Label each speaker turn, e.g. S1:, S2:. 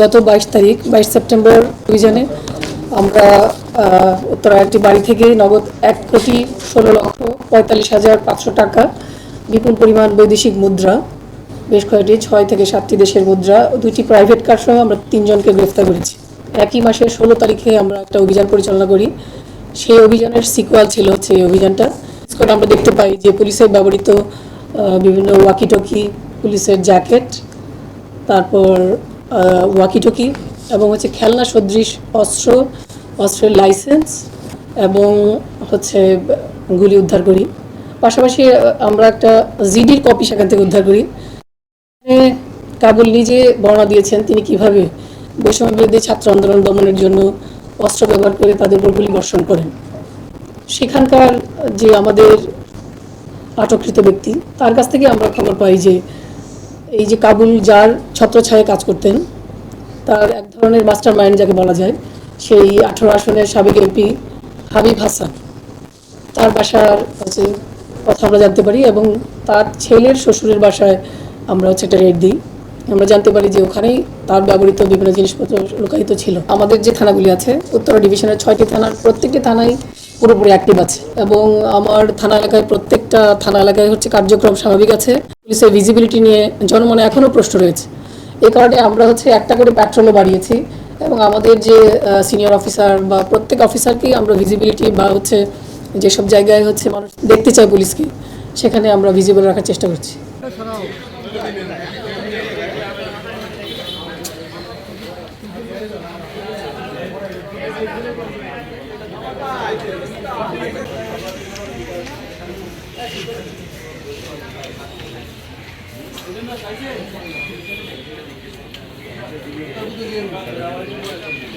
S1: গত বাইশ তারিখ, বাইশ সেপ্টেম্বর অভিযানে আমরা উত্তরা একটি বাড়ি থেকে নগদ এক কোটি ষোলো লক্ষ পঁয়তাল্লিশ হাজার পাঁচশো টাকা বিপুল পরিমাণ বৈদেশিক মুদ্রা, বেশ কয়েকটি, ছয় থেকে সাতটি দেশের মুদ্রা দুইটি প্রাইভেট কার সহ আমরা তিনজনকে গ্রেফতার করেছি। একই মাসের ষোলো তারিখে আমরা একটা অভিযান পরিচালনা করি। সেই অভিযানের সিকুয়াল ছিল হচ্ছে এই অভিযানটা। আমরা দেখতে পাই যে পুলিশের ব্যবহৃত বিভিন্ন ওয়াকিটকি পুলিশের জ্যাকেট তারপর ওয়াকিটকি এবং হচ্ছে খেলনা সদৃশ অস্ত্র, অস্ত্রের লাইসেন্স এবং হচ্ছে গুলি উদ্ধার করি। পাশাপাশি আমরা একটা জিডির কপি সেখান থেকে উদ্ধার করি। কাবুল নিজে বর্ণনা দিয়েছেন তিনি কীভাবে বৈষম্য বিরোধী ছাত্র আন্দোলন দমনের জন্য অস্ত্র ব্যবহার করে তাদের উপর গুলি বর্ষণ করেন। সেখানকার যে আমাদের আটককৃত ব্যক্তি, তার কাছ থেকে আমরা খবর পাই যে এই যে কাবুল যার ছত্রছায়ায় কাজ করতেন, তার এক ধরনের মাস্টার মাইন্ড যাকে বলা যায়, সেই আঠারো আসনের সাবেক এমপি হাবিব হাসান। তার বাসার হচ্ছে কথা আমরা জানতে পারি এবং তার ছেলের শ্বশুরের বাসায় আমরা হচ্ছে একটা রেড দিই। আমরা জানতে পারি যে ওখানেই তার ব্যবহৃত বিভিন্ন জিনিসপত্র লুকায়িত ছিল। আমাদের যে থানাগুলি আছে, উত্তর ডিভিশনের ছয়টি থানার প্রত্যেকটি থানায় পুরোপুরি অ্যাক্টিভ আছে এবং আমার থানা এলাকায় প্রত্যেকটা থানা এলাকায় হচ্ছে কার্যক্রম স্বাভাবিক আছে পুলিশের ভিজিবিলিটি নিয়ে জনমনে এখনও প্রশ্ন রয়েছে এ কারণে আমরা হচ্ছে একটা করে প্যাট্রোলও বাড়িয়েছি এবং আমাদের যে সিনিয়র অফিসার বা প্রত্যেক অফিসারকেই আমরা ভিজিবিলিটি বা হচ্ছে যেসব জায়গায় হচ্ছে মানুষ দেখতে চায় পুলিশকে, সেখানে আমরা ভিজিবল রাখার চেষ্টা করছি Thank you. Thank you.